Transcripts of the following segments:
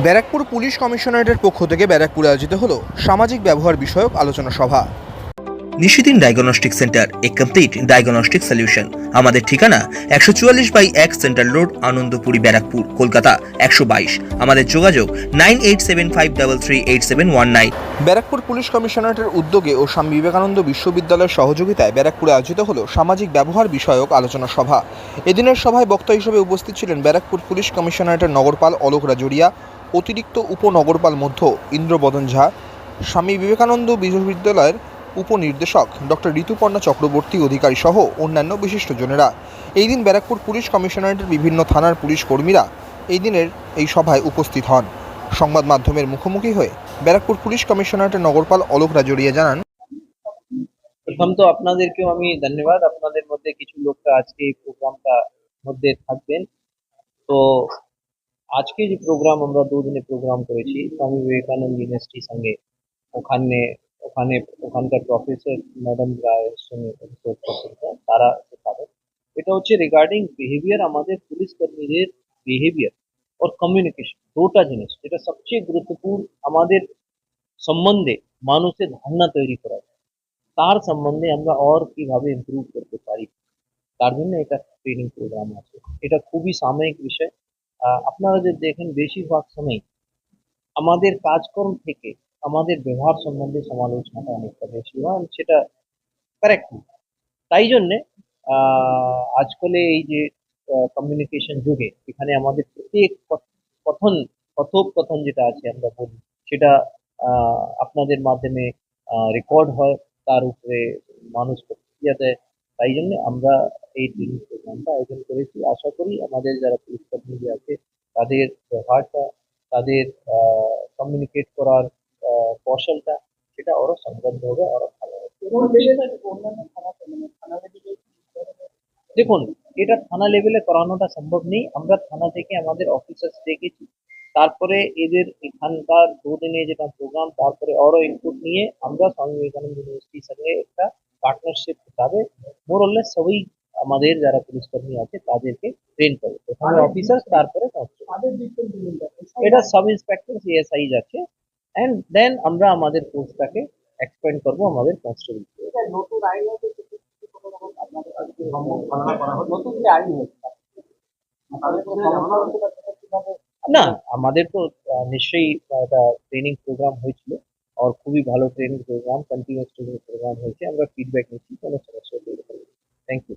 Barrackpore police কমিশনারেটের পক্ষ থেকে ব্যারাকপুরে আয়োজিত হলো সামাজিক ব্যবহার বিষয়ক আলোচনা সভা। নিশিদিন ডায়াগনস্টিক সেন্টার এ কমপ্লিট ডায়াগনস্টিক সলিউশন আমাদের ঠিকানা একশো চুয়াল্লিশ বাই এক সেন্ট্রাল রোড আনন্দপুরি ব্যারাকপুর কলকাতা একশো বাইশ। আমাদের যোগাযোগ nine eight seven five double three eight seven one nine. Barrackpore police কমিশনারেটের উদ্যোগে ও স্বামী বিবেকানন্দ বিশ্ববিদ্যালয়ের সহযোগিতায় ব্যারাকপুরে আয়োজিত হলো সামাজিক ব্যবহার বিষয়ক আলোচনা সভা। এদিনের সভায় বক্তা হিসেবে উপস্থিত ছিলেন ব্যারাকপুর পুলিশ কমিশনারেটের নগরপাল অলোক রাজুরিয়া অতিরিক্ত উপনগরপাল মধ্য ইন্দ্রবদন ঝা, স্বামী বিবেকানন্দ বিশ্ববিদ্যালয়ের উপনির্দেশক ডক্টর ঋতুপর্ণা চক্রবর্তী অধিকারী সহ অন্যান্য বিশিষ্টজনেরা। এই দিন ব্যারাকপুর পুলিশ কমিশনারেটের বিভিন্ন থানার পুলিশ কর্মীরা এই দিনের এই সভায় উপস্থিত হন। সংবাদ মাধ্যমের মুখোমুখি হয়ে ব্যারাকপুর পুলিশ কমিশনারেটের নগরপাল অলোক রাজুরিয়া জানান, প্রথম তো আপনাদেরকেও আমি ধন্যবাদ। আপনাদের মধ্যে কিছু লোকটা আজকে এই প্রোগ্রামটা মধ্যে থাকবেন। তো আজকে যে প্রোগ্রাম আমরা দুদিনে প্রোগ্রাম করেছি স্বামী বিবেকানন্দ ইউনিভার্সিটির সঙ্গে ওখানে ওখানে ওখানকার প্রফেসর ম্যাডাম রায়ের সঙ্গে report করছেন, তারা শেখাবেন এটা হচ্ছে রিগার্ডিং বিহেভিয়ার আমাদের পুলিশ কর্মীদের বিহেভিয়ার ওর কমিউনিকেশন দুটা জিনিস যেটা সবচেয়ে গুরুত্বপূর্ণ আমাদের সম্বন্ধে মানুষের ধারণা তৈরি করা তার সম্বন্ধে আমরা আর কিভাবে ইমপ্রুভ করতে পারি তার জন্য এটা ট্রেনিং প্রোগ্রাম আছে এটা খুবই সাময়িক বিষয় আহ, আপনারা যে দেখেন বেশিরভাগ সময় আমাদের কাজকর্ম থেকে আমাদের ব্যবহার সম্বন্ধে সমালোচনাটা অনেকটা বেশি হয় সেটা কারেক্ট তাই জন্যে আজকালে এই যে কমিউনিকেশন যুগে এখানে আমাদের প্রত্যেক কথ- কথন, কথোপকথন যেটা আছে আমরা বলি, সেটা আপনাদের মাধ্যমে রেকর্ড হয়, তার উপরে মানুষ প্রতিক্রিয়া দেয়। তাই জন্য আমরা এই ট্রেনিং প্রোগ্রামটা আয়োজন করেছি আশা করি আমাদের যারা পুলিশ কর্মী যে আছে তাদের ব্যবহারটা তাদের কমিউনিকেট করার আহ, কৌশলটা সেটা আরো সমৃদ্ধ হবে আরো ভালো হবে দেখুন এটা থানা লেভেলে করানোটা সম্ভব নেই আমরা থানা থেকে আমাদের অফিসার্স ডেকেছি তারপরে এদের এখানকার দুদিনে যেটা প্রোগ্রাম তারপরে আরো ইনপুট নিয়ে আমরা স্বামী বিবেকানন্দ ইউনিভার্সিটির সঙ্গে একটা পার্টনারশিপ হিসাবে মোরল্লেস সবই আমাদের যারা পুলিশ কর্মী আছে তাদেরকে ট্রেন করবে প্রথমে অফিসার তারপরে constable। এটা সাব ইন্সপেক্টর সিএসআই আছে এন্ড দেন আমরা আমাদের কোর্সটাকে এক্সপেন্ড করব আমাদের কনস্টেবল না আমাদের তো আহ, নিশ্চয়ই একটা ট্রেনিং প্রোগ্রাম হয়েছিল আর খুবই ভালো training programme continuous training programme হয়েছে আমরা ফিডব্যাক নিচ্ছি কোনো সমস্যা তৈরি করবো থ্যাংক ইউ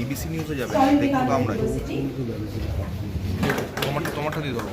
এবিসি নিউজে যাবে দেখব আমরা তোমারটা তোমারটা দিয়ে ধরো।